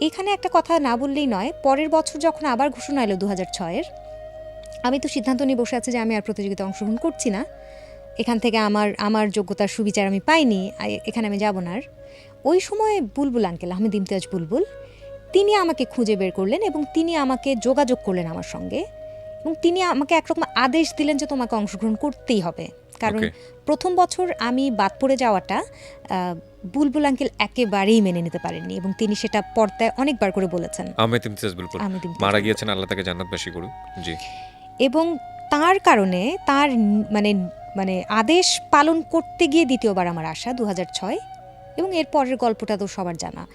এখানে একটা কথা না বললেই নয় পরের বছর যখন আবার ঘোষণা এলো দু হাজার ছয়ের আমি তো সিদ্ধান্ত নিয়ে বসে আছি যে আমি আর প্রতিযোগিতায় অংশগ্রহণ করছি না। এখান থেকে আমার আমার যোগ্যতার সুবিচার আমি পাইনি এখানে আমি যাব না আর। ওই সময় বুলবুল আঙ্কেল আহমেদ ইমতিয়াজ বুলবুল তিনি আমাকে খুঁজে বের করলেন এবং তিনি আমাকে যোগাযোগ করলেন আমার সঙ্গে। এবং তিনি আমাকে একরকম আদেশ দিলেন যে তোমাকে অংশগ্রহণ করতেই হবে। কারণ প্রথম বছর আমি বাদ পড়ে যাওয়াটা বুলবুল আঙ্কেল একেবারেই মেনে নিতে পারেননি এবং তিনি সেটা পর্দায় অনেকবার করে বলেছেন। আহমেদ ইমতিয়াজ বুলবুল মারা গিয়েছেন আল্লাহ তাকে জান্নাতবাসী করুক। জি। এবং তার কারণে তার মানে মানে আদেশ পালন করতে গিয়ে দ্বিতীয়বার আমার আশা দু ছয়। এবং এর পরের গল্পটা তো সবার জানা।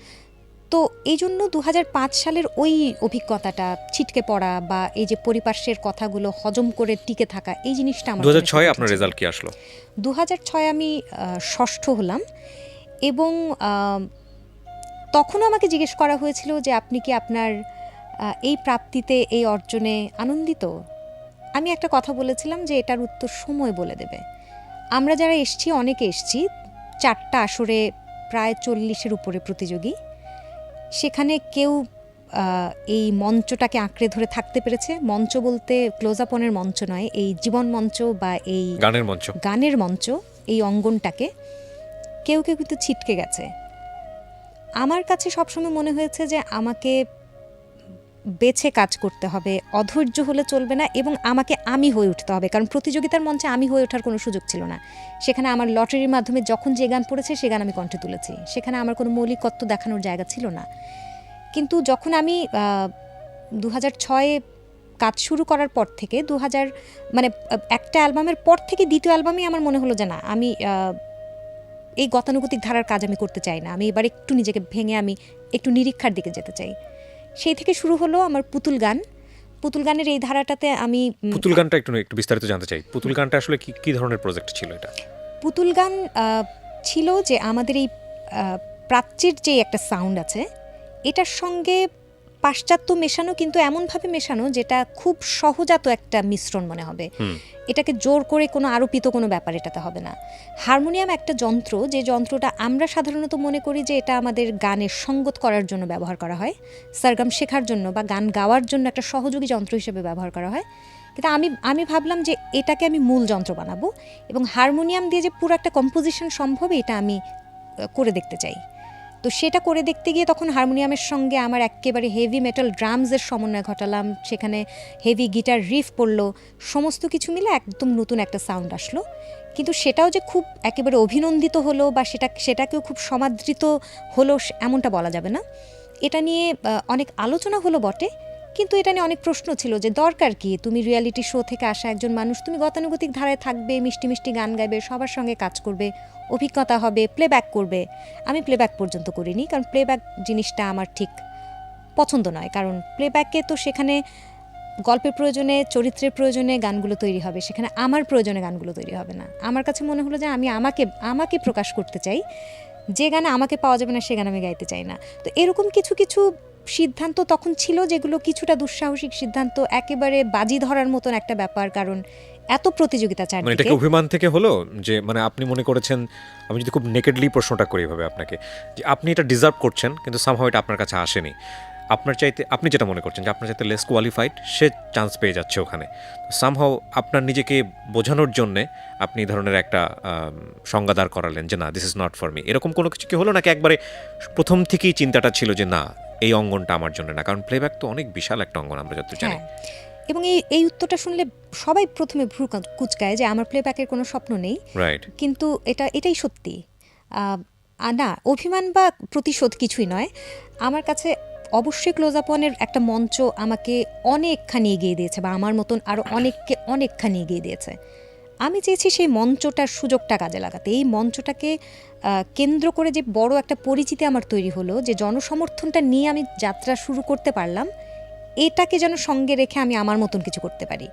তো এই জন্য দু হাজার পাঁচ সালের ওই অভিজ্ঞতাটা ছিটকে পড়া বা এই যে পরিপার্শ্বের কথাগুলো হজম করে টিকে থাকা এই জিনিসটা আমার দু হাজার ছয় আপনার রেজাল্ট কি আসলো? দু ছয় আমি ষষ্ঠ হলাম। এবং তখনও আমাকে জিজ্ঞেস করা হয়েছিল যে আপনি কি আপনার এই প্রাপ্তিতে এই অর্জনে আনন্দিত? আমি একটা কথা বলেছিলাম যে এটার উত্তর সময় বলে দেবে। আমরা যারা এসছি অনেকে এসছি চারটা আসরে প্রায় চল্লিশের উপরে প্রতিযোগী। সেখানে কেউ এই মঞ্চটাকে আঁকড়ে ধরে থাকতে পেরেছে। মঞ্চ বলতে ক্লোজ আপনের মঞ্চ নয় এই জীবন মঞ্চ বা এই গানের মঞ্চ। গানের মঞ্চ এই অঙ্গনটাকে। কেউ কেউ কিন্তু ছিটকে গেছে। আমার কাছে সবসময় মনে হয়েছে যে আমাকে বেছে কাজ করতে হবে, অধৈর্য হলে চলবে না এবং আমাকে আমি হয়ে উঠতে হবে, কারণ প্রতিযোগিতার মঞ্চে আমি হয়ে ওঠার কোনো সুযোগ ছিল না। সেখানে আমার লটারির মাধ্যমে যখন যে গান পড়েছে সে গান আমি কণ্ঠে তুলেছি। সেখানে আমার কোনো মৌলিকত্ব দেখানোর জায়গা ছিল না। কিন্তু যখন আমি দু হাজার ছয়ে কাজ শুরু করার পর থেকে দু হাজার মানে একটা অ্যালবামের পর থেকে দ্বিতীয় অ্যালবামই আমার মনে হলো যে না, আমি এই গতানুগতিক ধারার কাজ আমি করতে চাই না। আমি এবার একটু নিজেকে ভেঙে আমি একটু নিরীক্ষার দিকে যেতে চাই। সেই থেকে শুরু হলো আমার পুতুল গান। পুতুল গানের এই ধারাটাতে আমি পুতুল গানটা একটু একটু বিস্তারিত জানতে চাই। পুতুল গানটা আসলে কি কি ধরনের প্রজেক্ট ছিল এটা? পুতুল গান ছিল যে আমাদের এই প্রাচ্যের যে একটা সাউন্ড আছে এটার সঙ্গে পাশ্চাত্য মেশানো কিন্তু এমনভাবে মেশানো যেটা খুব সহজাত একটা মিশ্রণ মনে হবে। এটাকে জোর করে কোনো আরোপিত কোনো ব্যাপার এটাতে হবে না। হারমোনিয়াম একটা যন্ত্র যে যন্ত্রটা আমরা সাধারণত মনে করি যে এটা আমাদের গানের সঙ্গত করার জন্য ব্যবহার করা হয় সারগাম শেখার জন্য বা গান গাওয়ার জন্য একটা সহযোগী যন্ত্র হিসেবে ব্যবহার করা হয়। কিন্তু আমি আমি ভাবলাম যে এটাকে আমি মূল যন্ত্র বানাবো এবং হারমোনিয়াম দিয়ে যে পুরো একটা কম্পোজিশন সম্ভব এটা আমি করে দেখতে চাই। তো সেটা করে দেখতে গিয়ে তখন হারমোনিয়ামের সঙ্গে আমার একেবারে হেভি মেটাল ড্রামসের সমন্বয় ঘটালাম। সেখানে হেভি গিটার রিফ পড়ল। সমস্ত কিছু মিলে একদম নতুন একটা সাউন্ড আসলো। কিন্তু সেটাও যে খুব একেবারে অভিনন্দিত হলো বা সেটা, সেটাকেও খুব সমাদৃত হলো, এমনটা বলা যাবে না। এটা নিয়ে অনেক আলোচনা হলো বটে। কিন্তু এটা নিয়ে অনেক প্রশ্ন ছিল যে দরকার কি? তুমি রিয়ালিটি শো থেকে আসা একজন মানুষ, তুমি গতানুগতিক ধারায় থাকবে, মিষ্টি মিষ্টি গান গাইবে, সবার সঙ্গে কাজ করবে, অভিজ্ঞতা হবে প্লেব্যাক করবে। আমি প্লেব্যাক পর্যন্ত করিনি কারণ প্লেব্যাক জিনিসটা আমার ঠিক পছন্দ নয়। কারণ প্লেব্যাকে তো সেখানে গল্পের প্রয়োজনে, চরিত্রের প্রয়োজনে গানগুলো তৈরি হবে। সেখানে আমার প্রয়োজনে গানগুলো তৈরি হবে না। আমার কাছে মনে হলো যে আমি আমাকে আমাকে প্রকাশ করতে চাই। যে গানে আমাকে পাওয়া যাবে না, সে গান আমি গাইতে চাই না। তো এরকম কিছু কিছু সিদ্ধান্ত তখন ছিল যেগুলো কিছুটা দুঃসাহসিক সিদ্ধান্ত, একেবারে বাজি ধরার মতন একটা ব্যাপার, কারণ এত প্রতিযোগিতা মানে এটাকে অভিমান থেকে হলো যে মানে আপনি মনে করেছেন, আমি যদি খুব নেকেডলি প্রশ্নটা করি এভাবে আপনাকে, যে আপনি এটা ডিজার্ভ করছেন, কিন্তু সামহাও এটা আপনার কাছে আসেনি। আপনার চাইতে আপনি যেটা মনে করছেন যে আপনার চাইতে লেস কোয়ালিফাইড সে চান্স পেয়ে যাচ্ছে ওখানে। সামহাও আপনার নিজেকে বোঝানোর জন্যে আপনি ধরনের একটা আম, সংজ্ঞা দাঁড় করালেন যে না this is not for me এরকম কোনো কিছু কি হলো নাকি একবারে প্রথম থেকেই চিন্তাটা ছিল যে না এই অঙ্গনটা আমার জন্য না? কারণ প্লেব্যাক তো অনেক বিশাল একটা অঙ্গন আমরা যত জানি। হ্যাঁ। এবং এই এই উত্তরটা শুনলে সবাই প্রথমে ভ্রু কা- কুচকায় যে আমার প্লেব্যাকের কোনো স্বপ্ন নেই। রাইট কিন্তু এটা এটাই সত্যি। না অভিমান বা প্রতিশোধ কিছুই নয়। আমার কাছে অবশ্যই ক্লোজ আপনের একটা মঞ্চ আমাকে অনেকখানি এগিয়ে দিয়েছে বা আমার মতন আরও অনেককে অনেকখানি এগিয়ে দিয়েছে। আমি চেয়েছি সেই মঞ্চটার সুযোগটা কাজে লাগাতে। এই মঞ্চটাকে কেন্দ্র করে যে বড় একটা পরিচিতি আমার তৈরি হলো, যে জনসমর্থনটা নিয়ে আমি যাত্রা শুরু করতে পারলাম, এটাকে যেন সঙ্গে রেখে আমি আমার মতন কিছু করতে পারি।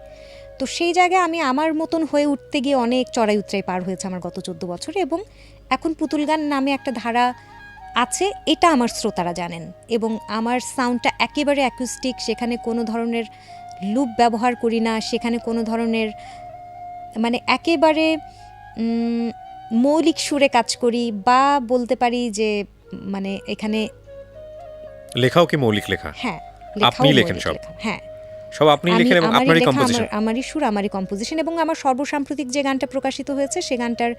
তো সেই জায়গায় আমি আমার মতন হয়ে উঠতে গিয়ে অনেক চড়াই উতরাই পার হয়েছে আমার গত চোদ্দ বছরে এবং এখন পুতুল গান নামে একটা ধারা আছে এটা আমার শ্রোতারা জানেন। এবং আমার সাউন্ডটা একেবারে অ্যাকুস্টিক সেখানে কোনো ধরনের লুপ ব্যবহার করি না সেখানে কোনো ধরনের মানে একেবারে মৌলিক সুরে কাজ করি বা বলতে পারি যে মানে এখানে লেখাও কি মৌলিক লেখা? হ্যাঁ লেখাও লেখেন সব? হ্যাঁ। সব আপনি লিখেন এবং আমারই আপনারই কম্পোজিশন আমারই সুর আমারই কম্পোজিশন এবং আমার সর্বসাম্প্রতিক যে গানটা প্রকাশিত হয়েছে সে গানটার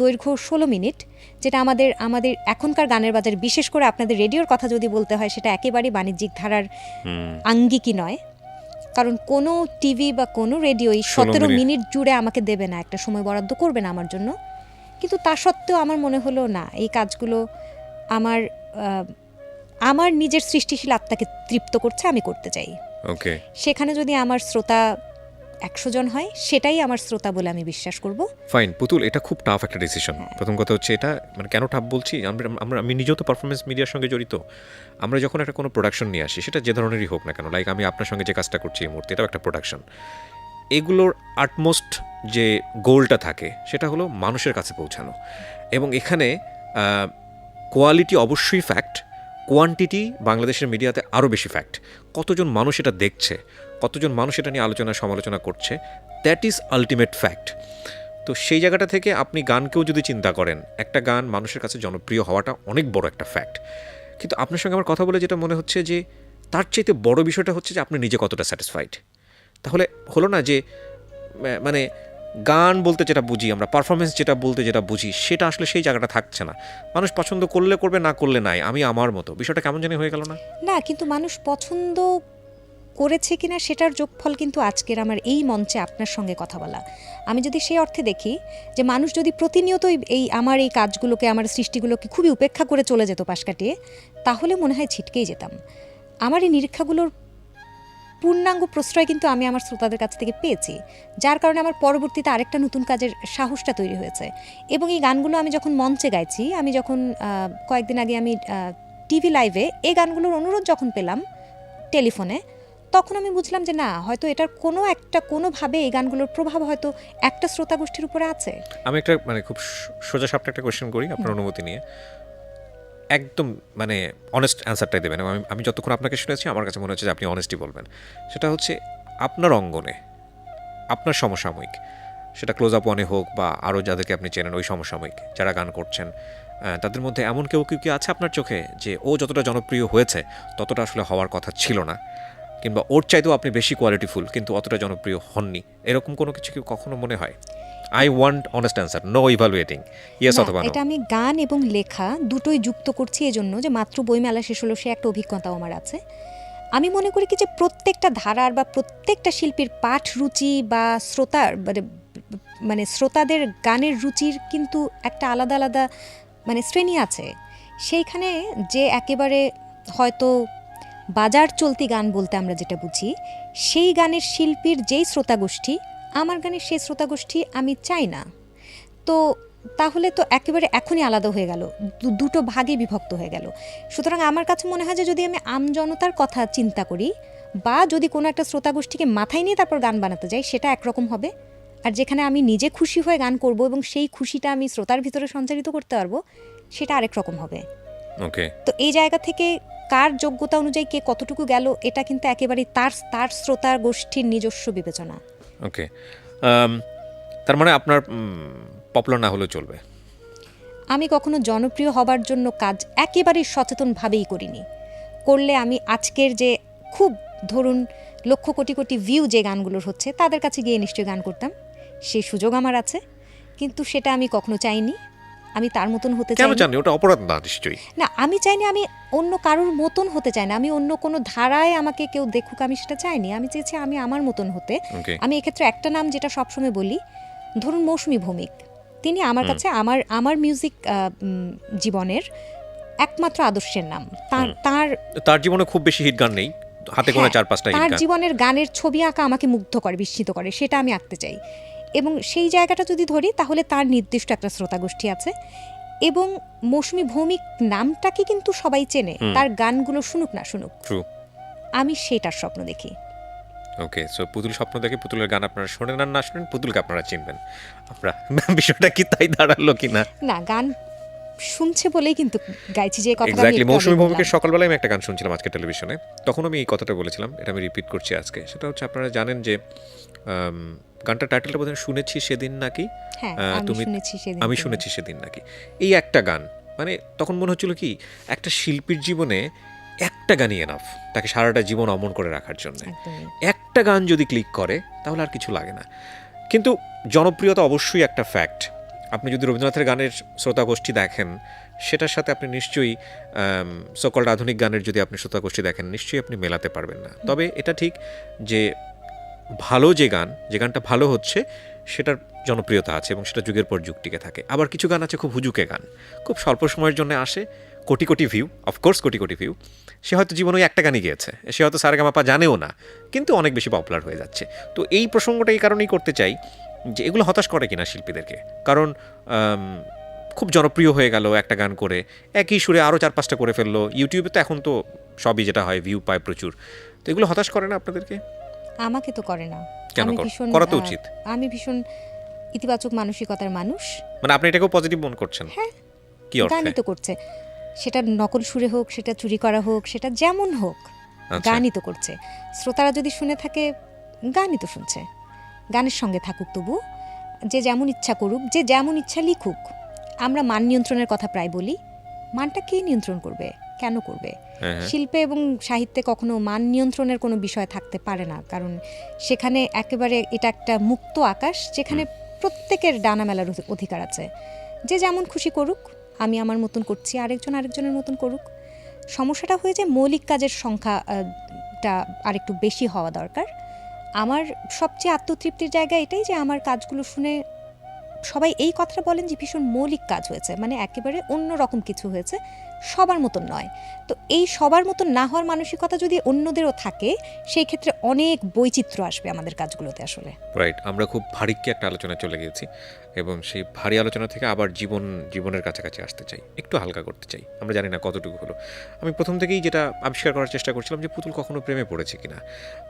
দৈর্ঘ্য ষোলো মিনিট যেটা আমাদের আমাদের এখনকার গানের বাজার বিশেষ করে আপনাদের রেডিওর কথা যদি বলতে হয় সেটা একেবারেই বাণিজ্যিক ধারার আঙ্গিকই নয়। কারণ কোনো টিভি বা কোনো রেডিওই 16 সতেরো। মিনিট। জুড়ে আমাকে দেবে না একটা সময় বরাদ্দ করবে না আমার জন্য। কিন্তু তা সত্ত্বেও আমার মনে হলো না এই কাজগুলো আমার আমার নিজের সৃষ্টিশীল আত্মাকে তৃপ্ত করছে আমি করতে চাই। ওকে সেখানে যদি আমার শ্রোতা একশো জন হয় সেটাই আমার শ্রোতা বলে আমি বিশ্বাস করব। ফাইন পুতুল এটা খুব টাফ একটা ডিসিশন হ্যাঁ। প্রথম কথা হচ্ছে এটা মানে কেন টাফ বলছি? আমরা আমরা আমি নিজেও তো পারফরমেন্স মিডিয়ার সঙ্গে জড়িত। আমরা যখন একটা কোনো প্রোডাকশন নিয়ে আসি সেটা যে ধরনেরই হোক না কেন লাইক আমি আপনার সঙ্গে যে কাজটা করছি এই মুহূর্তে এটাও একটা প্রোডাকশন এগুলোর আটমোস্ট যে গোলটা থাকে সেটা হলো মানুষের কাছে পৌঁছানো। এবং এখানে কোয়ালিটি অবশ্যই ফ্যাক্ট কোয়ান্টিটি বাংলাদেশের মিডিয়াতে আরও বেশি ফ্যাক্ট কতজন মানুষ এটা দেখছে, কতজন মানুষ এটা নিয়ে আলোচনা সমালোচনা করছে দ্যাট ইজ আলটিমেট ফ্যাক্ট তো সেই জায়গাটা থেকে আপনি গানকেও যদি চিন্তা করেন, একটা গান মানুষের কাছে জনপ্রিয় হওয়াটা অনেক বড় একটা ফ্যাক্ট কিন্তু আপনার সঙ্গে আমার কথা বলে যেটা মনে হচ্ছে যে, তার চাইতে বড় বিষয়টা হচ্ছে যে আপনি নিজে কতটা স্যাটিসফাইড তাহলে হলো না যে মানে গান বলতে যেটা বুঝি আমরা পারফরমেন্স যেটা বলতে যেটা বুঝি, সেটা আসলে সেই জায়গাটা থাকছে না। মানুষ পছন্দ করলে করবে, না করলে নাই, আমি আমার মতো। বিষয়টা কেমন জানি হয়ে গেল না। না, কিন্তু মানুষ পছন্দ করেছে কিনা সেটার যোগফল কিন্তু আজকের আমার এই মঞ্চে আপনার সঙ্গে কথা বলা। আমি যদি সেই অর্থে দেখি যে মানুষ যদি প্রতিনিয়তই এই আমার এই কাজগুলোকে, আমার সৃষ্টিগুলোকে খুবই উপেক্ষা করে চলে যেত পাশ কাটিয়ে তাহলে মনে হয় ছিটকেই যেতাম। আমার এই নিরীক্ষাগুলোর পূর্ণাঙ্গ প্রশ্রয় কিন্তু আমি আমার শ্রোতাদের কাছ থেকে পেয়েছি যার কারণে আমার পরবর্তীতে আরেকটা নতুন কাজের সাহসটা তৈরি হয়েছে। এবং এই গানগুলো আমি যখন মঞ্চে গাইছি আমি যখন কয়েকদিন আগে আমি টিভি লাইভে এই গানগুলোর অনুরোধ যখন পেলাম টেলিফোনে তখন আমি বুঝলাম যে না হয়তো এটার কোনো একটা কোনোভাবে এই গানগুলোর প্রভাব হয়তো একটা শ্রোতা গোষ্ঠীর উপরে আছে। আমি একটা মানে খুব সোজা সাপটা একটা কোয়েশ্চেন করি আপনার অনুমতি নিয়ে। একদম মানে অনেস্ট অ্যান্সারটাই দেবেন আমি আমি যতক্ষণ আপনাকে শুনেছি, আমার কাছে মনে হচ্ছে যে আপনি অনেস্টই বলবেন। সেটা হচ্ছে আপনার অঙ্গনে, আপনার সমসাময়িক, সেটা ক্লোজ আপ ওয়ানে হোক বা আরও যাদেরকে আপনি চেনেন, ওই সমসাময়িক যারা গান করছেন তাদের মধ্যে এমন কেউ কেউ কি আছে আপনার চোখে যে ও যতটা জনপ্রিয় হয়েছে, ততটা আসলে হওয়ার কথা ছিল না? কিংবা ওর চাইতেও আপনি বেশি কোয়ালিটিফুল কিন্তু অতটা জনপ্রিয় হননি? এরকম কোনো কিছু কি কখনো মনে হয়? I want honest answer no evaluating yes অথবা এটা আমি গান এবং লেখা দুটোই যুক্ত করছি এজন্য যে মাত্র বইমেলা শেষ হলো সে একটা অভিজ্ঞতাও আমার আছে। আমি মনে করি কি যে প্রত্যেকটা ধারার বা প্রত্যেকটা শিল্পীর পাঠ রুচি বা শ্রোতার মানে মানে শ্রোতাদের গানের রুচির কিন্তু একটা আলাদা আলাদা মানে শ্রেণি আছে। সেইখানে যে একেবারে হয়তো বাজার চলতি গান বলতে আমরা যেটা বুঝি সেই গানের শিল্পীর যেই শ্রোতাগোষ্ঠী আমার গানের সেই শ্রোতাগোষ্ঠী আমি চাই না। তো তাহলে তো একেবারে এখনই আলাদা হয়ে গেল দুটো ভাগে বিভক্ত হয়ে গেল। সুতরাং আমার কাছে মনে হয় যে যদি আমি আমজনতার কথা চিন্তা করি বা যদি কোনো একটা শ্রোতাগোষ্ঠীকে মাথায় নিয়ে তারপর গান বানাতে যাই সেটা একরকম হবে। আর যেখানে আমি নিজে খুশি হয়ে গান করব এবং সেই খুশিটা আমি শ্রোতার ভিতরে সঞ্চারিত করতে পারব সেটা আরেক রকম হবে। ওকে। তো এই জায়গা থেকে কার যোগ্যতা অনুযায়ী কে কতটুকু গেল এটা কিন্তু একেবারেই তার তার শ্রোতার গোষ্ঠীর নিজস্ব বিবেচনা। ওকে Um, তার মানে আপনার পপুলার না হলেও চলবে। আমি কখনো জনপ্রিয় হবার জন্য কাজ একেবারেই সচেতনভাবেই করিনি। করলে আমি আজকের যে খুব ধরুন লক্ষ কোটি কোটি ভিউ যে গানগুলোর হচ্ছে তাদের কাছে গিয়ে নিশ্চয়ই গান করতাম। সেই সুযোগ আমার আছে কিন্তু সেটা আমি কখনো চাইনি। আমি তার মতন হতে কেন চাই জানি ওটা অপরাধ না নিশ্চয়ই। না আমি চাইনি আমি অন্য কারোর মতন হতে চাই না। আমি অন্য কোনো ধারায় আমাকে কেউ দেখুক আমি সেটা চাইনি। আমি চেয়েছি আমি আমার মতন হতে। আমি এক্ষেত্রে একটা নাম যেটা সবসময় বলি ধরুন মৌসুমী ভৌমিক। তিনি আমার কাছে আমার আমার মিউজিক জীবনের একমাত্র আদর্শের নাম। তার তার তার জীবনে খুব বেশি হিট গান নেই। হাতে গোনা হ্যাঁ, চার পাঁচটা তার জীবনের গানের ছবি আঁকা আমাকে মুগ্ধ করে বিস্মিত করে সেটা আমি আঁকতে চাই। এবং সেই জায়গাটা যদি ধরি তাহলে তার নির্দিষ্ট একটা শ্রোতা গোষ্ঠী আছে। এবং মৌসুমি ভৌমিক নামটাকে কিন্তু সবাই চেনে। তার গানগুলো শুনুক না শুনুক। আমি সেটার স্বপ্ন দেখি। ওকে সো পুতুল স্বপ্ন দেখে পুতুলের গান আপনারা শোনেন আর না শোনেন পুতুলকে আপনারা চিনবেন। আমরা বিষয়টা কি তাই দাঁড়াল কি না না গান শুনছে বলেই কিন্তু গাইছি যে কথাটা আমি এক্স্যাক্টলি মৌসুমী ভৌমিকের সকালবেলায় আমি একটা গান শুনছিলাম আজকে টেলিভিশনে। তখন আমি এই কথাটা বলেছিলাম এটা আমি রিপিট করছি আজকে। সেটা হচ্ছে আপনারা জানেন যে আম, গানটার টাইটেলটা বোধহয় শুনেছি সেদিন নাকি? হ্যাঁ তুমি- আমি শুনেছি সেদিন নাকি। এই একটা গান মানে তখন মনে হচ্ছিল কি একটা শিল্পীর জীবনে একটা গানই এনাফ তাকে সারাটা জীবন অমন করে রাখার জন্য। একটা গান যদি ক্লিক করে তাহলে আর কিছু লাগে না। কিন্তু জনপ্রিয়তা অবশ্যই একটা ফ্যাক্ট আপনি যদি রবীন্দ্রনাথের গানের শ্রোতা গোষ্ঠী দেখেন সেটার সাথে আপনি নিশ্চয়ই সকল আধুনিক গানের যদি আপনি শ্রোতা গোষ্ঠী দেখেন নিশ্চয়ই আপনি মেলাতে পারবেন না। তবে এটা ঠিক যে ভালো যে গান, যে গানটা ভালো হচ্ছে, সেটার জনপ্রিয়তা আছে এবং সেটা যুগের পর যুগ টিকে থাকে। আবার কিছু গান আছে খুব হুজুকে গান। খুব স্বল্প সময়ের জন্য আসে, crore crore view of course crore crore view সে হয়তো জীবনে একটা গানই গিয়েছে, সে হয়তো সারেগামাপা জানেও না, কিন্তু অনেক বেশি পপুলার হয়ে যাচ্ছে। তো এই প্রসঙ্গটা এই কারণেই করতে চাই যে এগুলো হতাশ করে কিনা শিল্পীদেরকে। কারণ খুব জনপ্রিয় হয়ে গেল একটা গান করে, একই সুরে আরও চার পাঁচটা করে ফেলল ইউটিউবে তো এখন তো সবই যেটা হয় ভিউ পায় প্রচুর। তো এগুলো হতাশ করে না আপনাদেরকে? আমাকে তো করে না। কেন আমি ভীষণ করা তো উচিত। আমি ভীষণ ইতিবাচক মানসিকতার মানুষ। মানে আপনি এটাকেও পজিটিভ মনে করছেন। হ্যাঁ। কি অর্থে? গানই তো করছে। সেটা নকল সুরে হোক সেটা চুরি করা হোক সেটা যেমন হোক আচ্ছা। গানই তো করছে। শ্রোতারা যদি শুনে থাকে গানই তো শুনছে। গানের সঙ্গে থাকুক তবু যে যেমন ইচ্ছা করুক যে যেমন ইচ্ছা লিখুক। আমরা মান নিয়ন্ত্রণের কথা প্রায় বলি। মানটা কে নিয়ন্ত্রণ করবে? কেন করবে? হ্যাঁ, হ্যাঁ। শিল্পে এবং সাহিত্যে কখনো মান নিয়ন্ত্রণের কোনো বিষয় থাকতে পারে না। কারণ সেখানে একেবারে এটা একটা মুক্ত আকাশ যেখানে প্রত্যেকের ডানা মেলার অধিকার আছে। যে যেমন খুশি করুক আমি আমার মতন করছি আরেকজন আরেকজনের মতন করুক। সমস্যাটা হয়ে যায় মৌলিক কাজের সংখ্যা আহ, টা আরেকটু বেশি হওয়া দরকার। আমার সবচেয়ে আত্মতৃপ্তির জায়গা এটাই যে আমার কাজগুলো শুনে সবাই এই কথাটা বলেন যে ভীষণ মৌলিক কাজ হয়েছে মানে একেবারে অন্য রকম কিছু হয়েছে, সবার মতন নয়। তো এই সবার মতন না হওয়ার মানসিকতা যদি অন্যদেরও থাকে, সেই ক্ষেত্রে অনেক বৈচিত্র্য আসবে আমাদের কাজগুলোতে আসলে। রাইট আমরা খুব ভারিক্কি একটা আলোচনায় চলে গিয়েছি এবং সেই ভারী আলোচনা থেকে আবার জীবন, জীবনের কাছাকাছি আসতে চাই, একটু হালকা করতে চাই, আমরা জানি না কতটুকু হলো। আমি প্রথম থেকেই যেটা আবিষ্কার করার চেষ্টা করছিলাম যে পুতুল কখনো প্রেমে পড়েছে কিনা,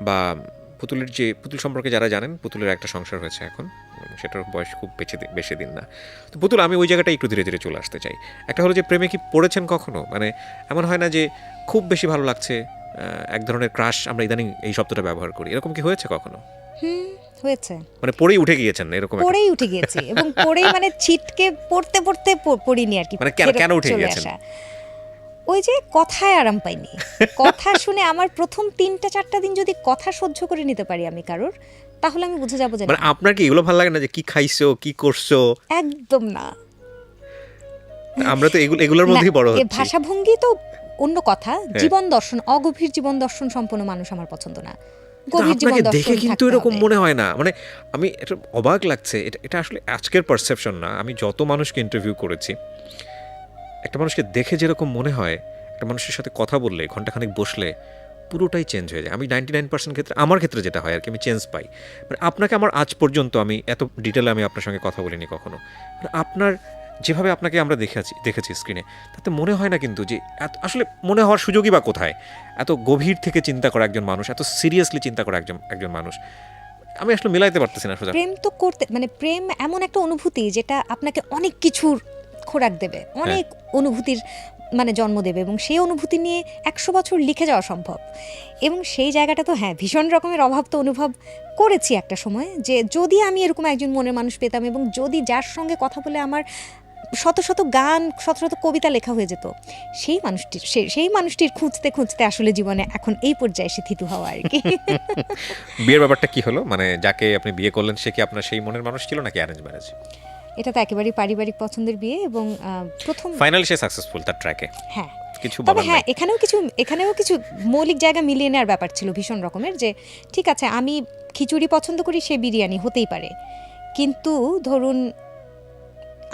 বা পুতুলের যে, পুতুল সম্পর্কে যারা জানেন, পুতুলের একটা সংসার হয়েছে এখন। সেটার বয়স খুব বেশি বেশি দিন না। তো পুতুল আমি ওই জায়গাটা একটু ধীরে ধীরে চলে আসতে চাই। একটা হলো যে প্রেমে কি পড়েছেন কখনো? মানে এমন হয় না যে খুব বেশি ভালো লাগছে এক ধরনের ক্রাশ আমরা ইদানিং এই শব্দটা ব্যবহার করি। এরকম কি হয়েছে কখনো? হয়েছে। মানে পড়েই উঠে গিয়েছেন এরকম পড়েই উঠে গিয়েছি এবং পড়েই মানে ছিটকে পড়তে পড়তে পড়িনি আর কি মানে কেন- কেন উঠে গিয়েছেন? ওই যে কথায় আরাম পাইনি। কথা শুনে আমার প্রথম তিনটা চারটা দিন যদি কথা সহ্য করে নিতে পারি আমি কারোর তাহলে আমি বুঝে যাব যে মানে আপনার কি এগুলো ভালো লাগে না যে কি খাইছো কি করছ? একদম না। আমরা তো এগুলো এগুলোর মধ্যেই বড় হচ্ছি। ভাষাভঙ্গি তো অন্য কথা। হ্যাঁ। জীবন দর্শন অগভীর জীবন দর্শন সম্পন্ন মানুষ আমার পছন্দ না। আপনাকে দেখে কিন্তু এরকম মনে হয় না। মানে আমি এটা অবাক লাগছে। এটা এটা আসলে আজকের পারসেপশন না। আমি যত মানুষকে ইন্টারভিউ করেছি একটা মানুষকে দেখে যেরকম মনে হয় একটা মানুষের সাথে কথা বললে ঘন্টাখানেক বসলে পুরোটাই চেঞ্জ হয়ে যায়। আমি নাইনটি নাইন পার্সেন্ট ক্ষেত্রে আমার ক্ষেত্রে যেটা হয় আর কি আমি চেঞ্জ পাই। মানে আপনাকে আমার আজ পর্যন্ত আমি এত ডিটেলে আমি আপনার সঙ্গে কথা বলিনি কখনো। মানে আপনার যেভাবে আপনাকে আমরা দেখেছি দেখেছি স্ক্রিনে তাতে মনে হয় না কিন্তু যে এত আসলে মনে হওয়ার সুযোগই বা কোথায়? এত গভীর থেকে চিন্তা করা একজন মানুষ এত সিরিয়াসলি চিন্তা করা একজন একজন মানুষ আমি আসলে মিলাইতে পারতেছি না সোজা। প্রেম তো করতে মানে প্রেম এমন একটা অনুভূতি যেটা আপনাকে অনেক কিছুর খোরাক দেবে। হ্যাঁ। অনেক অনুভূতির মানে জন্ম দেবে এবং সেই অনুভূতি নিয়ে একশো বছর লিখে যাওয়া সম্ভব। এবং সেই জায়গাটা তো হ্যাঁ ভীষণ রকমের অভাব তো অনুভব করেছি একটা সময় যে যদি আমি এরকম একজন মনের মানুষ পেতাম এবং যদি যার সঙ্গে কথা বলে আমার শত শত গান, শত শত কবিতা লেখা হয়ে যেত, সেই মানুষটির সে- সেই মানুষটির খুঁজতে খুঁজতে আসলে জীবনে এখন এই পর্যায়ে এসে থিতু হওয়া আর কি। বিয়ের ব্যাপারটা কি হলো? মানে যাকে আপনি বিয়ে করলেন, সে কি আপনার সেই মনের মানুষ ছিল নাকি অ্যারেঞ্জ ম্যারেজ এটা তো একেবারেই পারিবারিক পছন্দের বিয়ে এবং প্রথম ফাইনালি সে সাকসেসফুল তার ট্র্যাকে হ্যাঁ। কিছু তবে হ্যাঁ এখানেও কিছু এখানেও কিছু মৌলিক জায়গা মিলিয়ে নেওয়ার ব্যাপার ছিল ভীষণ রকমের যে ঠিক আছে আমি খিচুড়ি পছন্দ করি সে বিরিয়ানি হতেই পারে। কিন্তু ধরুন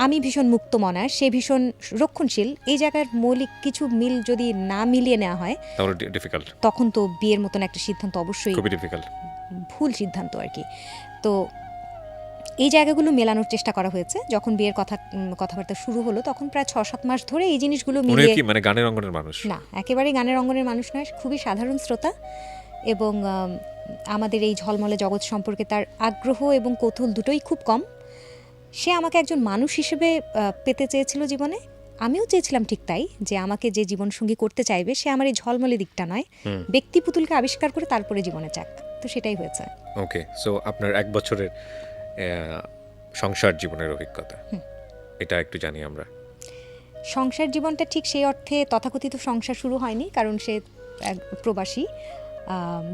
আমি ভীষণ মুক্ত মনার সে ভীষণ রক্ষণশীল এই জায়গার মৌলিক কিছু মিল যদি না মিলিয়ে নেওয়া হয় তাহলে ডিফিকাল্ট তখন তো বিয়ের মতন একটা সিদ্ধান্ত অবশ্যই খুবই ডিফিকাল্ট ভুল সিদ্ধান্ত আর কি। তো এই জায়গাগুলো মেলানোর চেষ্টা করা হয়েছে। যখন বিয়ের কথা কথাবার্তা শুরু হলো তখন প্রায় ছ সাত মাস ধরে এই জিনিসগুলো মিলিয়ে মানে গানের অঙ্গনের মানুষ? না একেবারেই গানের অঙ্গনের মানুষ নয় খুবই সাধারণ শ্রোতা। এবং আমাদের এই ঝলমলে জগৎ সম্পর্কে তার আগ্রহ এবং কৌতূহল দুটোই খুব কম। সে আমাকে একজন মানুষ হিসেবে পেতে চেয়েছিল জীবনে। আমিও চেয়েছিলাম ঠিক তাই যে আমাকে যে জীবনসঙ্গী করতে চাইবে সে আমার এই ঝলমলে দিকটা নয়। ব্যক্তি পুতুলকে আবিষ্কার করে তারপরে জীবনে চাক তো সেটাই হয়েছে। ওকে সো আপনার এক বছরের সংসার জীবনের অভিজ্ঞতা। এটা একটু জানি আমরা। সংসার জীবনটা ঠিক সেই অর্থে তথাকথিত সংসার শুরু হয়নি কারণ সে প্রবাসী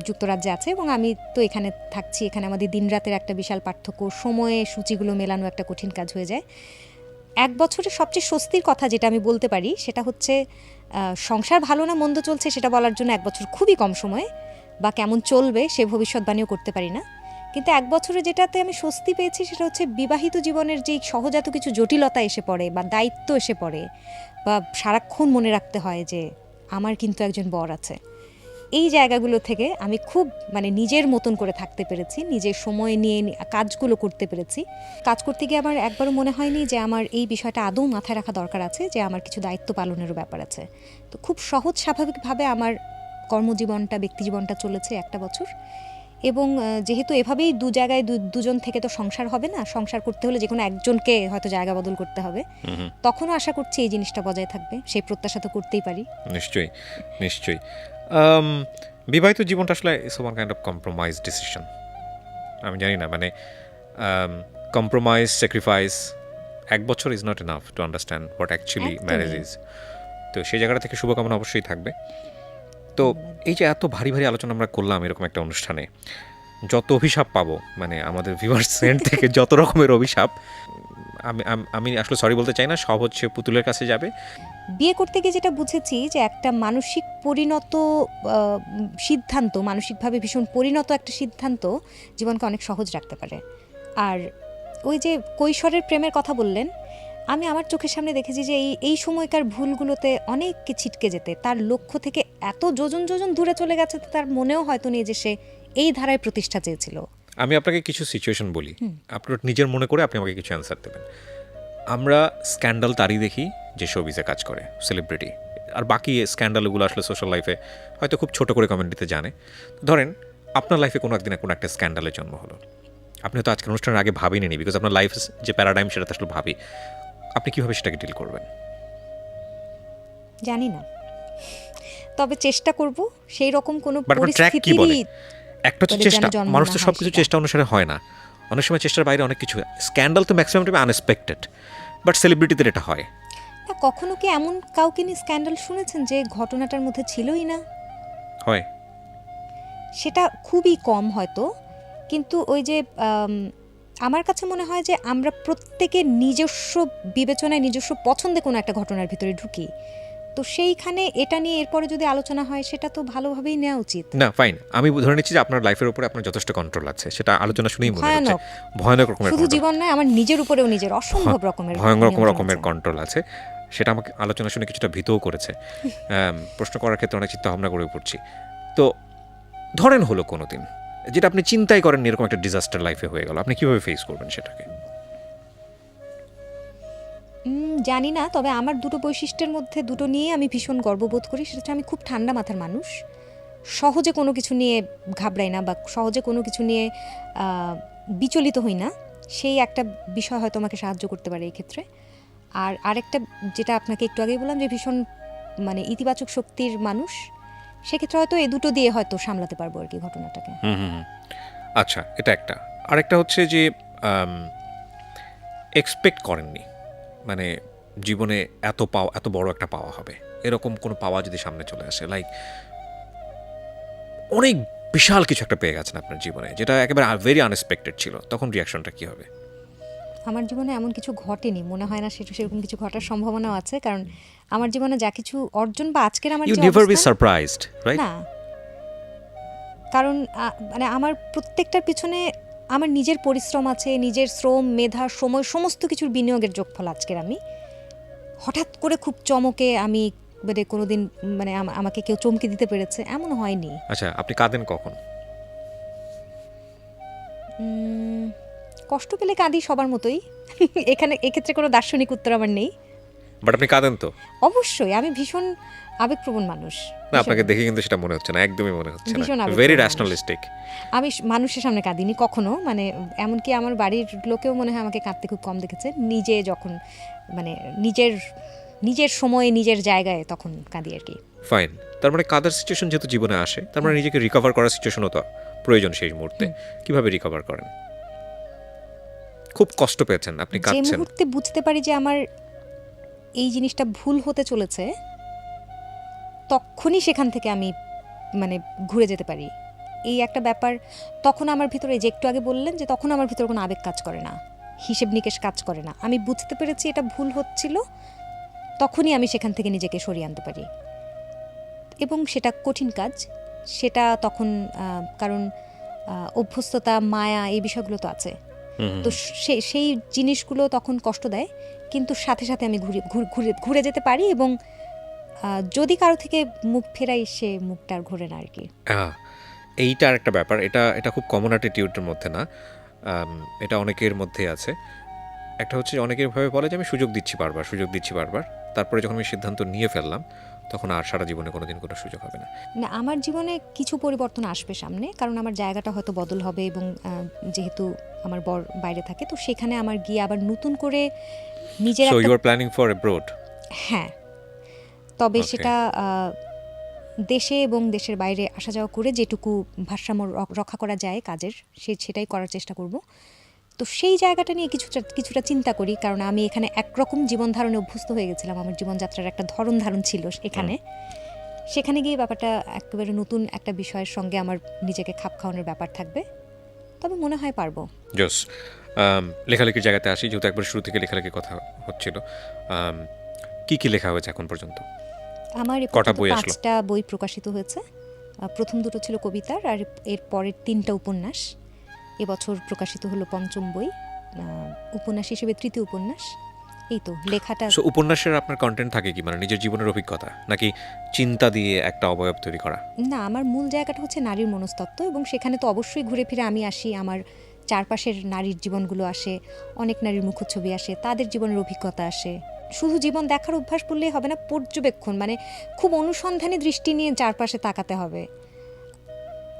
যুক্তরাজ্যে আছে এবং আমি তো এখানে থাকছি এখানে আমাদের দিনরাতের একটা বিশাল পার্থক্য সময়ে সূচিগুলো মেলানো একটা কঠিন কাজ হয়ে যায়। এক বছরের সবচেয়ে স্বস্তির কথা যেটা আমি বলতে পারি সেটা হচ্ছে সংসার ভালো না মন্দ চলছে সেটা বলার জন্য এক বছর খুবই কম সময় বা কেমন চলবে সে ভবিষ্যৎবাণীও করতে পারি না। কিন্তু এক বছরে যেটাতে আমি স্বস্তি পেয়েছি সেটা হচ্ছে বিবাহিত জীবনের যেই সহজাত কিছু জটিলতা এসে পড়ে বা দায়িত্ব এসে পড়ে বা সারাক্ষণ মনে রাখতে হয় যে আমার কিন্তু একজন বর আছে। এই জায়গাগুলো থেকে আমি খুব মানে নিজের মতন করে থাকতে পেরেছি, নিজের সময় নিয়ে কাজগুলো করতে পেরেছি। কাজ করতে গিয়ে আমার একবারও মনে হয়নি যে আমার এই বিষয়টা আদৌ মাথায় রাখা দরকার আছে, যে আমার কিছু দায়িত্ব পালনেরও ব্যাপার আছে। তো খুব সহজ স্বাভাবিকভাবে আমার কর্মজীবনটা, ব্যক্তিজীবনটা চলেছে একটা বছর। এবং যেহেতু এভাবেই দু জায়গায় দুজন থেকে তো সংসার হবে না সংসার করতে হলে যে কোনো একজনকে হয়তো জায়গা বদল করতে হবে। তখনও আশা করছি এই জিনিসটা বজায় থাকবে সেই প্রত্যাশা তো করতেই পারি। নিশ্চয়ই নিশ্চয়ই। বিবাহিত জীবনটা আসলে is one kind of compromise decision আমি জানি না মানে কম্প্রোমাইজ স্যাক্রিফাইস এক বছর is not enough to understand what actually. Marriage is তো সেই জায়গাটা থেকে শুভকামনা অবশ্যই থাকবে। তো এই যে এত ভারী ভারী আলোচনা আমরা করলাম এরকম একটা অনুষ্ঠানে, যত অভিশাপ পাবো মানে আমাদের ভিউয়ার্স সেন্ট থেকে যত রকমের অভিশাপ, আমি, আমি- আসলে সরি বলতে চাই না, সব হচ্ছে পুতুলের কাছে যাবে। বিয়ে করতে গিয়ে যেটা বুঝেছি যে একটা মানসিক পরিণত সিদ্ধান্ত, মানসিকভাবে ভীষণ পরিণত একটা সিদ্ধান্ত জীবনকে অনেক সহজ রাখতে পারে। আর ওই যে কৈশোরের প্রেমের কথা বললেন আমি আমার চোখের সামনে দেখেছি যে এই এই সময়কার ভুলগুলোতে অনেককে ছিটকে যেতে তার লক্ষ্য থেকে এত যোজন যোজন দূরে চলে গেছে তার মনেও হয়তো নেই যে সে এই ধারায় প্রতিষ্ঠা চেয়েছিল। আমি আপনাকে কিছু সিচুয়েশন বলি। আপনার নিজের মনে করে আপনি আমাকে কিছু অ্যান্সার দেবেন। আমরা স্ক্যান্ডাল তারই দেখি যে শোবিজে কাজ করে সেলিব্রিটি আর বাকি স্ক্যান্ডালগুলো আসলে সোশ্যাল লাইফে হয়তো খুব ছোট করে কমেন্ট দিতে জানে। ধরেন আপনার লাইফে কোনো একদিন কোনো একটা স্ক্যান্ডালের জন্ম হলো। আপনি তো আজকের অনুষ্ঠানের আগে ভাবিনি বিকজ আপনার লাইফ যে প্যারাডাইম সেটা তো আসলে ভাবি। আপনি কীভাবে সেটাকে ডিল করবেন? জানি না। তবে চেষ্টা করব সেই রকম কোনো একটা যেন চেষ্টা। মানুষ তো সব কিছু চেষ্টা অনুসারে হয় না। অনেক সময় চেষ্টার বাইরে অনেক কিছু স্ক্যান্ডাল তো ম্যাক্সিমাম টাইমে আনএক্সপেক্টেড বাট সেলিব্রিটিদের এটা হয়। না কখনো কি এমন কাউকে নিয়ে স্ক্যান্ডাল শুনেছেন যে ঘটনাটার মধ্যে ছিলই না? হয়। সেটা খুবই কম হয়তো কিন্তু ওই যে আমার কাছে মনে হয় যে আমরা প্রত্যেকে নিজস্ব বিবেচনায় নিজস্ব পছন্দে কোনো একটা ঘটনার ভিতরে ঢুকি। তো সেইখানে এটা নিয়ে এরপরে যদি আলোচনা হয় সেটা তো ভালোভাবেই নেওয়া উচিত। না ফাইন আমি ধরে নিচ্ছি যে আপনার লাইফের উপরে আপনার যথেষ্ট কন্ট্রোল আছে। সেটা আলোচনা শুনেই মনে হচ্ছে ভয়ানক। রকমের শুধু জীবন নয় আমার নিজের উপরেও নিজের অসম্ভব রকমের ভয়ঙ্কর রকম রকমের কন্ট্রোল আছে। সেটা আমাকে আলোচনা শুনে কিছুটা ভীতও করেছে। প্রশ্ন করার ক্ষেত্রে অনেক চিন্তা ভাবনা করে পড়ছি তো ধরেন হলো কোনো দিন যেটা আপনি চিন্তাই করেন এরকম একটা ডিজাস্টার লাইফে হয়ে গেল। আপনি কীভাবে ফেস করবেন সেটাকে? জানি না, তবে আমার দুটো বৈশিষ্ট্যের মধ্যে দুটো নিয়ে আমি ভীষণ গর্ববোধ করি। সেটা হচ্ছে আমি খুব ঠান্ডা মাথার মানুষ। সহজে কোনো কিছু নিয়ে ঘাবড়াই না বা সহজে কোনো কিছু নিয়ে বিচলিত হই না। সেই একটা বিষয় হয়তো আমাকে সাহায্য করতে পারে এই ক্ষেত্রে। আর আরেকটা যেটা আপনাকে একটু আগেই বললাম যে ভীষণ মানে ইতিবাচক শক্তির মানুষ। সেক্ষেত্রে হয়তো এ দুটো দিয়ে হয়তো সামলাতে পারব আর কি ঘটনাটাকে। আচ্ছা এটা একটা। আরেকটা হচ্ছে যে এক্সপেক্ট করেননি। মানে জীবনে এত পাওয়া, এত বড় একটা পাওয়া হবে। এরকম কোনো পাওয়া যদি সামনে চলে আসে লাইক অনেক বিশাল কিছু একটা পেয়ে গেছেন আপনার জীবনে, যেটা একেবারে ভেরি আনএক্সপেক্টেড ছিল। তখন রিয়াকশনটা কি হবে? আমার জীবনে এমন কিছু ঘটেনি মনে হয় না সেটা সেরকম কিছু ঘটার সম্ভাবনাও আছে কারণ আমার জীবনে যা কিছু অর্জন বা আজকের আমার সারপ্রাইজড না। কারণ মানে আমার প্রত্যেকটার পিছনে আমার নিজের পরিশ্রম আছে নিজের শ্রম মেধা সময় সমস্ত কিছুর বিনিয়োগের যোগফল আজকের আমি। হঠাৎ করে খুব চমকে আমি মানে কোনোদিন মানে আমাকে কেউ চমকে দিতে পেরেছে এমন হয়নি। আচ্ছা আপনি কাঁদেন কখন? কষ্ট পেলে কাঁদি সবার মতোই। এখানে এক্ষেত্রে কোনো দার্শনিক উত্তর আমার নেই। বাট আপনি কাঁদেন তো। অবশ্যই আমি ভীষণ আবেগপ্রবণ মানুষ। না আপনাকে দেখে কিন্তু সেটা মনে হচ্ছে না একদমই মনে হচ্ছে না। ভেরি মানুষ। আমি মানুষের সামনে কাঁদিনি কখনো মানে এমনকি আমার বাড়ির লোকেও মনে হয় আমাকে কাঁদতে খুব কম দেখেছে। নিজে যখন মানে নিজের নিজের সময়ে নিজের জায়গায় তখন কাঁদি আর কি। ফাইন তার মানে কাদার সিচুয়েশন যেহেতু জীবনে আসে তার মানে নিজেকে রিকভার করার সিচুয়েশনও তো প্রয়োজন সেই মুহূর্তে। কীভাবে রিকভার করেন? খুব কষ্ট পেয়েছেন আপনি যে কাঁদছেন। মুহূর্তে বুঝতে পারি যে আমার এই জিনিসটা ভুল হতে চলেছে তখনই সেখান থেকে আমি মানে ঘুরে যেতে পারি। এই একটা ব্যাপার তখন আমার ভিতরে এই যে একটু আগে বললেন যে তখন আমার ভিতরে কোনো আবেগ কাজ করে না হিসেব নিকেশ কাজ করে না। আমি বুঝতে পেরেছি এটা ভুল হচ্ছিল তখনই আমি সেখান থেকে নিজেকে সরিয়ে আনতে পারি। এবং সেটা কঠিন কাজ সেটা তখন আহ, কারণ আহ, অভ্যস্ততা মায়া এই বিষয়গুলো তো আছে। তো সে সেই জিনিসগুলো তখন কষ্ট দেয় কিন্তু সাথে সাথে আমি ঘুরে ঘুরে- ঘুরে যেতে পারি এবং যদি কারও থেকে মুখ ফেরাই সে মুখটা আর ঘুরে না আর কি। এইটা এইটার একটা ব্যাপার। এটা এটা খুব কমন অ্যাটিটিউডের মধ্যে না। এটা অনেকের মধ্যে আছে। একটা হচ্ছে অনেকের ভাবে বলে যে আমি সুযোগ দিচ্ছি বারবার সুযোগ দিচ্ছি বারবার। তারপরে যখন আমি সিদ্ধান্ত নিয়ে ফেললাম তখন আর সারা জীবনে কোনোদিন কোনো সুযোগ হবে না। না আমার জীবনে কিছু পরিবর্তন আসবে সামনে কারণ আমার জায়গাটা হয়তো বদল হবে এবং যেহেতু আমার বর বাইরে থাকে তো সেখানে আমার গিয়ে আবার নতুন করে নিজের so you are planning for abroad হ্যাঁ। তবে সেটা দেশে এবং দেশের বাইরে আসা যাওয়া করে যেটুকু ভারসাম্য রক্ষা করা যায় কাজের সে সেটাই করার চেষ্টা করব। তো সেই জায়গাটা নিয়ে কিছুটা কিছুটা চিন্তা করি কারণ আমি এখানে একরকম জীবন ধারণে অভ্যস্ত হয়ে গেছিলাম। আমার জীবনযাত্রার একটা ধরন ধারণ ছিল এখানে। সেখানে গিয়ে ব্যাপারটা একেবারে নতুন একটা বিষয়ের সঙ্গে আমার নিজেকে খাপ খাওয়ানোর ব্যাপার থাকবে। তবে মনে হয় পারব। জোস লেখালেখির জায়গাতে আসি যেহেতু একবার শুরু থেকে লেখালেখির কথা হচ্ছিল। কি কি লেখা হয়েছে এখন পর্যন্ত? আমার কটা বই আসলো? পাঁচটা বই প্রকাশিত হয়েছে। প্রথম দুটো ছিল কবিতার আর এর পরের তিনটা উপন্যাস। এবছর প্রকাশিত হলো পঞ্চম বই উপন্যাস হিসেবে তৃতীয় উপন্যাস। এই তো লেখাটা সো উপন্যাসের আপনার কন্টেন্ট থাকে কি? মানে নিজের জীবনের অভিজ্ঞতা নাকি চিন্তা দিয়ে একটা অবয়ব তৈরি করা? না আমার মূল জায়গাটা হচ্ছে নারীর মনস্তত্ত্ব এবং সেখানে তো অবশ্যই ঘুরে ফিরে আমি আসি আমার চারপাশের নারীর জীবনগুলো আসে অনেক নারীর মুখচ্ছবি আসে তাদের জীবনের অভিজ্ঞতা আসে। শুধু জীবন দেখার অভ্যাস করলেই হবে না পর্যবেক্ষণ মানে খুব অনুসন্ধানী দৃষ্টি নিয়ে চারপাশে তাকাতে হবে।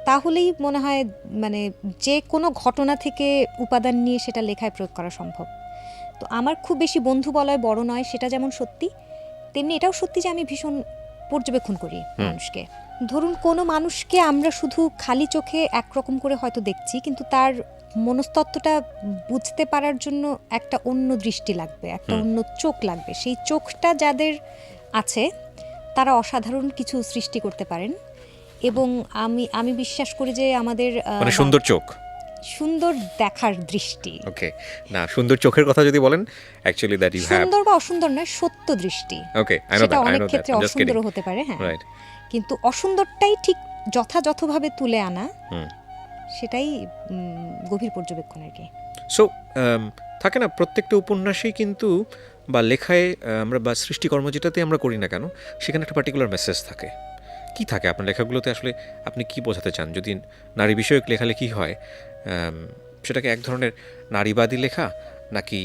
তাহলেই মনে হয় মানে যে কোনো ঘটনা থেকে উপাদান নিয়ে সেটা লেখায় প্রয়োগ করা সম্ভব। তো আমার খুব বেশি বন্ধু বলয় বড় নয় সেটা যেমন সত্যি তেমনি এটাও সত্যি যে আমি ভীষণ পর্যবেক্ষণ করি মানুষকে। ধরুন কোনো মানুষকে আমরা শুধু খালি চোখে একরকম করে হয়তো দেখছি কিন্তু তার মনস্তত্ত্বটা বুঝতে পারার জন্য একটা অন্য দৃষ্টি লাগবে একটা অন্য চোখ লাগবে। সেই চোখটা যাদের আছে তারা অসাধারণ কিছু সৃষ্টি করতে পারেন। এবং আমি আমি বিশ্বাস করি যে আমাদের মানে সুন্দর চোখ। সুন্দর দেখার দৃষ্টি। ওকে না সুন্দর চোখের কথা যদি বলেন অ্যাকচুয়ালি দ্যাট ইউ হ্যাভ সুন্দর বা অসুন্দর নয় সত্য দৃষ্টি। Okay I know that I অনেক নো দ্যাট অসুন্দরও হতে পারে হ্যাঁ। রাইট কিন্তু অসুন্দরটাই ঠিক যথাযথভাবে তুলে আনা হুম। সেটাই গভীর পর্যবেক্ষণ আর কি। সো um, থাকে না প্রত্যেকটা উপন্যাসেই কিন্তু বা লেখায় আমরা বা সৃষ্টিকর্ম যেটাতে আমরা করি না কেন সেখানে একটা পার্টিকুলার মেসেজ থাকে। কি থাকে? আপনার লেখাগুলোতে আসলে আপনি কি বোঝাতে চান? যদি নারী বিষয়ক লেখালেখি হয় সেটাকে এক ধরনের নারীবাদী লেখা নাকি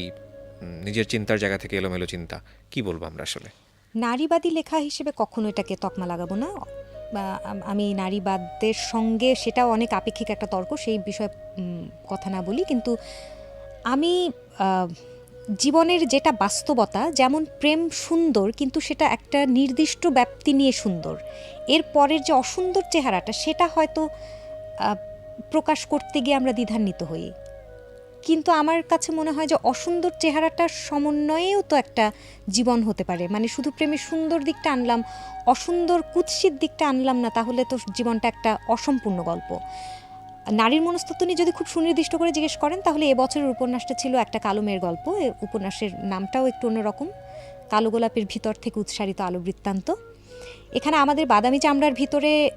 নিজের চিন্তার জায়গা থেকে এলোমেলো চিন্তা? কি বলব আমরা আসলে? নারীবাদী লেখা হিসেবে কখনো এটাকে তকমা লাগাবো না। আমি নারীবাদদের সঙ্গে সেটাও অনেক আপেক্ষিক একটা তর্ক, সেই বিষয়ে কথা না বলি। কিন্তু আমি জীবনের যেটা বাস্তবতা, যেমন প্রেম সুন্দর, কিন্তু সেটা একটা নির্দিষ্ট ব্যাপ্তি নিয়ে সুন্দর। এর পরের যে অসুন্দর চেহারাটা, সেটা হয়তো প্রকাশ করতে গিয়ে আমরা দ্বিধান্বিত হই। কিন্তু আমার কাছে মনে হয় যে অসুন্দর চেহারাটার সমন্বয়েও তো একটা জীবন হতে পারে। মানে শুধু প্রেমের সুন্দর দিকটা আনলাম, অসুন্দর কুৎসিত দিকটা আনলাম না, তাহলে তো জীবনটা একটা অসম্পূর্ণ গল্প। নারীর মনস্তত্ব নিয়ে যদি খুব সুনির্দিষ্ট করে জিজ্ঞেস করেন তাহলে এবছরের উপন্যাসটা ছিল একটা কালো মেয়ের গল্প। উপন্যাসের নামটাও একটু অন্যরকম। কালো গোলাপের ভিতর থেকে উৎসারিত আলো বৃত্তান্ত। এখানে আমাদের বাদামি চামড়ার ভিতরে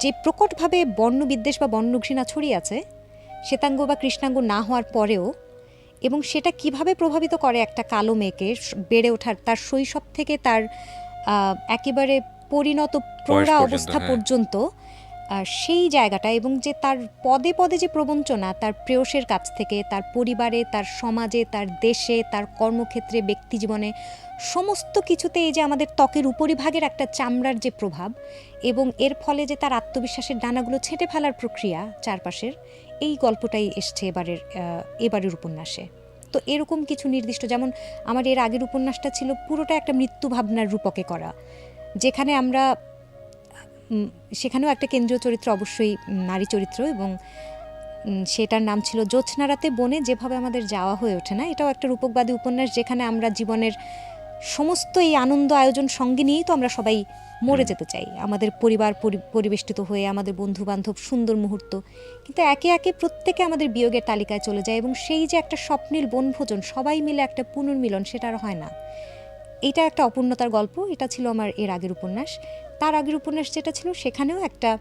যে প্রকটভাবে বর্ণবিদ্বেষ বা বর্ণঘৃণা ছড়িয়ে আছে শ্বেতাঙ্গ বা কৃষ্ণাঙ্গ না হওয়ার পরেও এবং সেটা কীভাবে প্রভাবিত করে একটা কালো মেয়েকে বেড়ে ওঠার তার শৈশব থেকে তার একেবারে পরিণত প্রৌঢ়া অবস্থা হ্যাঁ। পর্যন্ত সেই জায়গাটা এবং যে তার পদে পদে যে প্রবঞ্চনা, তার প্রেয়সের কাছ থেকে, তার পরিবারে, তার সমাজে, তার দেশে, তার কর্মক্ষেত্রে, ব্যক্তি জীবনে, সমস্ত কিছুতে এই যে আমাদের ত্বকের উপরিভাগের একটা চামড়ার যে প্রভাব এবং এর ফলে যে তার আত্মবিশ্বাসের ডানাগুলো ছেঁটে ফেলার প্রক্রিয়া চারপাশের, এই গল্পটাই এসছে এবারের এবারের উপন্যাসে। তো এরকম কিছু নির্দিষ্ট, যেমন আমার এর আগের উপন্যাসটা ছিল পুরোটা একটা মৃত্যু ভাবনার রূপকে করা, যেখানে আমরা সেখানেও একটা কেন্দ্রীয় চরিত্র অবশ্যই নারী চরিত্র এবং সেটার নাম ছিল জ্যোৎস্নারাতে বনে যেভাবে আমাদের যাওয়া হয়ে ওঠে না। এটাও একটা রূপকবাদী উপন্যাস যেখানে আমরা জীবনের সমস্ত এই আনন্দ আয়োজন সঙ্গে নিয়েই তো আমরা সবাই মরে যেতে চাই। আমাদের পরিবার পরি- পরিবেষ্টিত হয়ে আমাদের বন্ধু বান্ধব সুন্দর মুহূর্ত। কিন্তু একে একে প্রত্যেকে আমাদের বিয়োগের তালিকায় চলে যায় এবং সেই যে একটা স্বপ্নীল বনভোজন সবাই মিলে একটা পুনর্মিলন সেটা আর হয় না। এটা একটা অপূর্ণতার গল্প এটা ছিল আমার এর আগের উপন্যাস। তার আগের উপন্যাস যেটা ছিল সেখানেও একটা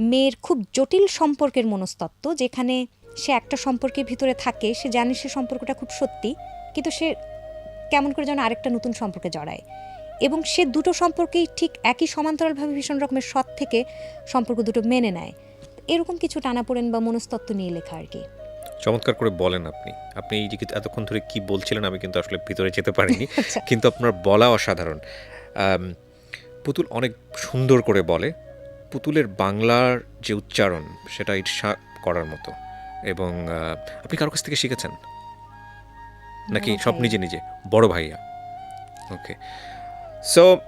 মেয়ের খুব জটিল সম্পর্কের মনস্তত্ত্ব যেখানে সে একটা সম্পর্কের ভিতরে থাকে সে জানে সে সম্পর্কটা খুব সত্যি কিন্তু সে কেমন করে যেন আরেকটা নতুন সম্পর্কে জড়ায়। এবং সে দুটো সম্পর্কেই ঠিক একই সমান্তরালভাবে ভীষণ রকমের সৎ থেকে সম্পর্ক দুটো মেনে নেয়। এরকম কিছু টানাপোড়েন বা মনস্তত্ত্ব নিয়ে লেখা আর কি। চমৎকার করে বলেন আপনি। আপনি এই যে এতক্ষণ ধরে কি বলছিলেন আমি কিন্তু আসলে ভিতরে যেতে পারিনি। আচ্ছা। কিন্তু আপনার বলা অসাধারণ। পুতুল অনেক সুন্দর করে বলে। পুতুলের বাংলার যে উচ্চারণ সেটা ঈর্ষা করার মতো। এবং আপনি কারও কাছ থেকে শিখেছেন? নাকি সব নিজে নিজে? বড় ভাইয়া। Okay so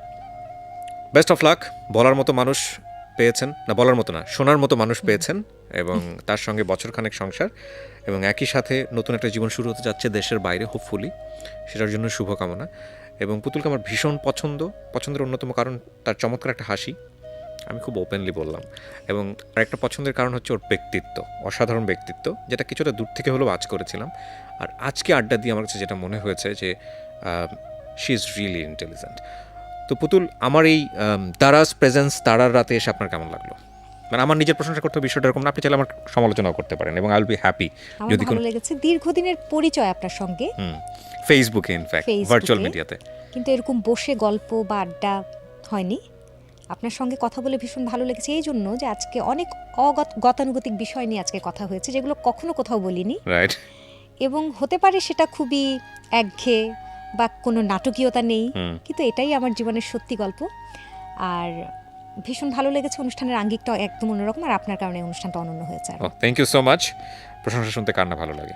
best of luck বলার মতো মানুষ পেয়েছেন না বলার মতো না শোনার মতো মানুষ পেয়েছেন এবং তার সঙ্গে বছরখানেক সংসার এবং একই সাথে নতুন একটা জীবন শুরু হতে যাচ্ছে দেশের বাইরে হোপফুলি সেটার জন্য শুভকামনা। এবং পুতুলকে আমার ভীষণ পছন্দ। পছন্দের অন্যতম কারণ তার চমৎকার একটা হাসি। আমি খুব ওপেনলি বললাম। এবং আরেকটা পছন্দের কারণ হচ্ছে ওর ব্যক্তিত্ব, অসাধারণ ব্যক্তিত্ব, যেটা কিছুটা দূর থেকে হলেও আজ করেছিলাম। আর আজকে আড্ডা দিয়ে আমার কাছে যেটা মনে হয়েছে যে শি ইজ রিয়েলি ইন্টেলিজেন্ট তো পুতুল, আমার এই তারাস প্রেজেন্স তারার রাতে এসে আপনার কেমন লাগল? মানে আমার নিজের প্রশংসা করতে বিষয়টা এরকম না আপনি চাইলে আমার সমালোচনাও করতে পারেন এবং আই উইল বি হ্যাপি যদি কোনো লেগেছে। দীর্ঘদিনের পরিচয় আপনার সঙ্গে। ফেসবুকে ইনফ্যাক্ট ভার্চুয়াল মিডিয়াতে কিন্তু এরকম বসে গল্প বা আড্ডা হয়নি। আপনার সঙ্গে কথা বলে ভীষণ ভালো লেগেছে। এই জন্য যে আজকে অনেক অগত গতানুগতিক বিষয় নিয়ে আজকে কথা হয়েছে যেগুলো কখনো কোথাও বলিনি। রাইট এবং হতে পারে সেটা খুবই একঘেয়ে বা কোনো নাটকীয়তা নেই। কিন্তু এটাই আমার জীবনের সত্যি গল্প। আর ভীষণ ভালো লেগেছে, অনুষ্ঠানের আঙ্গিকটা একদম অন্যরকম, আর আপনার কারণে অনুষ্ঠানটা অনন্য হয়েছে থ্যাংক ইউ সো মাচ প্রশংসা শুনতে কার না ভালো লাগে?